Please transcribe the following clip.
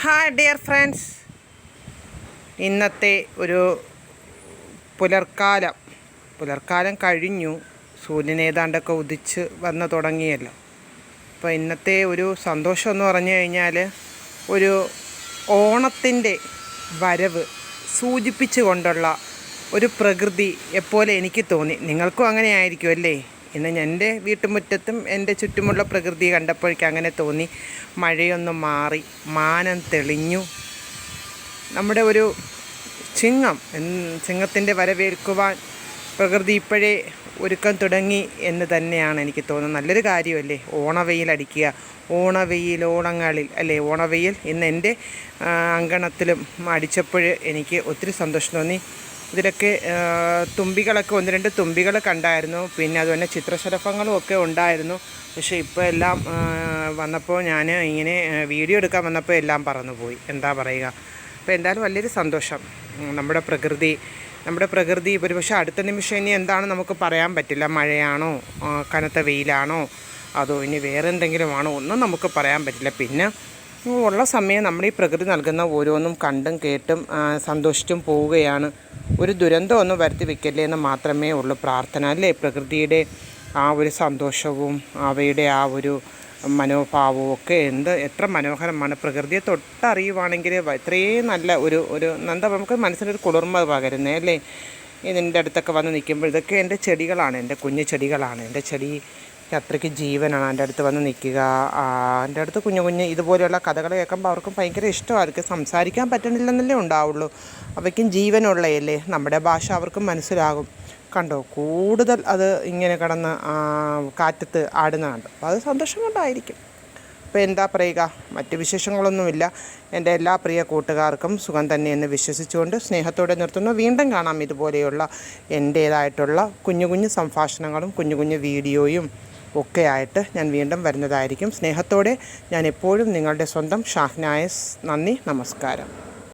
Hi dear friends ഇന്നത്തെ ഒരു പുലർക്കാലം. പുലർക്കാലം കഴിഞ്ഞു. സൂര്യൻ ഏതാണ്ടൊക്കെ ഉദിച്ച് വന്ന് തുടങ്ങിയല്ലോ. അപ്പോൾ ഇന്നത്തെ ഒരു സന്തോഷം എന്ന് പറഞ്ഞു കഴിഞ്ഞാൽ ഒരു ഓണത്തിന്റെ വരവ് സൂചിപ്പിച്ചു കൊണ്ടുള്ള ഒരു പ്രകൃതി എപ്പോലെ എനിക്ക് തോന്നി. നിങ്ങൾക്കും അങ്ങനെ ആയിരിക്കും അല്ലേ? ഇന്ന് എന്റെ വീട്ടുമുറ്റത്തും എന്റെ ചുറ്റുമുള്ള പ്രകൃതി കണ്ടപ്പോഴേക്കും അങ്ങനെ തോന്നി. മഴയൊന്ന് മാറി മാനം തെളിഞ്ഞു. നമ്മുടെ ഒരു ചിങ്ങം ചിങ്ങത്തിന്റെ വരവേൽക്കുവാൻ പ്രകൃതി ഇപ്പോഴേ ഒരുക്കം തുടങ്ങി എന്ന് തന്നെയാണ് എനിക്ക് തോന്നുന്നത്. നല്ലൊരു കാര്യമല്ലേ? ഓണവെയിൽ അടിക്കുക. ഓണവെയിൽ ഓണങ്ങളിൽ അല്ലേ? ഓണവെയിൽ ഇന്ന് എന്റെ അങ്കണത്തിലും അടിച്ചപ്പോൾ എനിക്ക് ഒത്തിരി സന്തോഷം തോന്നി. ഇതിലൊക്കെ തുമ്പികളൊക്കെ ഒന്ന് രണ്ട് തുമ്പികൾ കണ്ടായിരുന്നു. പിന്നെ അതുപോലെ ചിത്രശലഭങ്ങളും ഒക്കെ ഉണ്ടായിരുന്നു. പക്ഷേ ഇപ്പോൾ എല്ലാം വന്നപ്പോൾ ഞാൻ ഇങ്ങനെ വീഡിയോ എടുക്കാൻ വന്നപ്പോൾ എല്ലാം പറന്നുപോയി. എന്താ പറയുക? അപ്പോൾ എന്തായാലും വലിയൊരു സന്തോഷം. നമ്മുടെ പ്രകൃതി നമ്മുടെ പ്രകൃതി ഒരു പക്ഷേ അടുത്ത നിമിഷം ഇനി എന്താണ് നമുക്ക് പറയാൻ പറ്റില്ല. മഴയാണോ? കനത്ത വെയിലാണോ? അതോ ഇനി വേറെ എന്തെങ്കിലും ആണോ ഒന്നും നമുക്ക് പറയാൻ പറ്റില്ല. പിന്നെ ഉള്ള സമയം നമ്മൾ ഈ പ്രകൃതി നൽകുന്ന ഓരോന്നും കണ്ടും കേട്ടും സന്തോഷിച്ചും പോവുകയാണ്. ഒരു ദുരന്തം ഒന്നും വരുത്തി വെക്കല്ലേ എന്ന് മാത്രമേ ഉള്ളൂ പ്രാർത്ഥന അല്ലേ? പ്രകൃതിയുടെ ആ ഒരു സന്തോഷവും അവയുടെ ആ ഒരു മനോഭാവവും ഒക്കെ എന്ത്? എത്ര മനോഹരമാണ്. പ്രകൃതിയെ തൊട്ടറിയുവാണെങ്കിൽ ഇത്രയും നല്ല ഒരു ഒരു എന്താ നമുക്ക് മനസ്സിനൊരു കുളിർമ പകരുന്നേ അല്ലേ? ഇതിന്റെ അടുത്തൊക്കെ വന്ന് നിൽക്കുമ്പോൾ ഇതൊക്കെ എന്റെ ചെടികളാണ് എന്റെ കുഞ്ഞു ചെടികളാണ്. എന്റെ ചെടി അത്രയ്ക്ക് ജീവനാണ്. എന്റെ അടുത്ത് വന്ന് നിൽക്കുക. എന്റെ അടുത്ത് കുഞ്ഞു കുഞ്ഞ് ഇതുപോലെയുള്ള കഥകൾ കേൾക്കുമ്പോൾ അവർക്കും ഭയങ്കര ഇഷ്ടമാണ്. അവർക്ക് സംസാരിക്കാൻ പറ്റണില്ലെന്നല്ലേ ഉണ്ടാവുള്ളൂ. അവയ്ക്കും ജീവനുള്ളതല്ലേ നമ്മുടെ ഭാഷ അവർക്കും മനസ്സിലാകും. കണ്ടോ? കൂടുതൽ അത് ഇങ്ങനെ കിടന്ന് കാറ്റത്ത് ആടുന്ന അപ്പോൾ അത് സന്തോഷം കൊണ്ടായിരിക്കും. അപ്പോൾ എന്താ പറയുക? മറ്റ് വിശേഷങ്ങളൊന്നുമില്ല. എന്റെ എല്ലാ പ്രിയ കൂട്ടുകാർക്കും സുഖം തന്നെ എന്ന് വിശ്വസിച്ചുകൊണ്ട് സ്നേഹത്തോടെ നിർത്തുന്നു. വീണ്ടും കാണാം ഇതുപോലെയുള്ള എന്റേതായിട്ടുള്ള കുഞ്ഞു കുഞ്ഞു സംഭാഷണങ്ങളും കുഞ്ഞു കുഞ്ഞു വീഡിയോയും ഒക്കെ ആയിട്ട് ഞാൻ വീണ്ടും വരുന്നതായിരിക്കും. സ്നേഹത്തോടെ ഞാൻ എപ്പോഴും നിങ്ങളുടെ സ്വന്തം ഷാഹ്നായസ്. നന്ദി. നമസ്കാരം.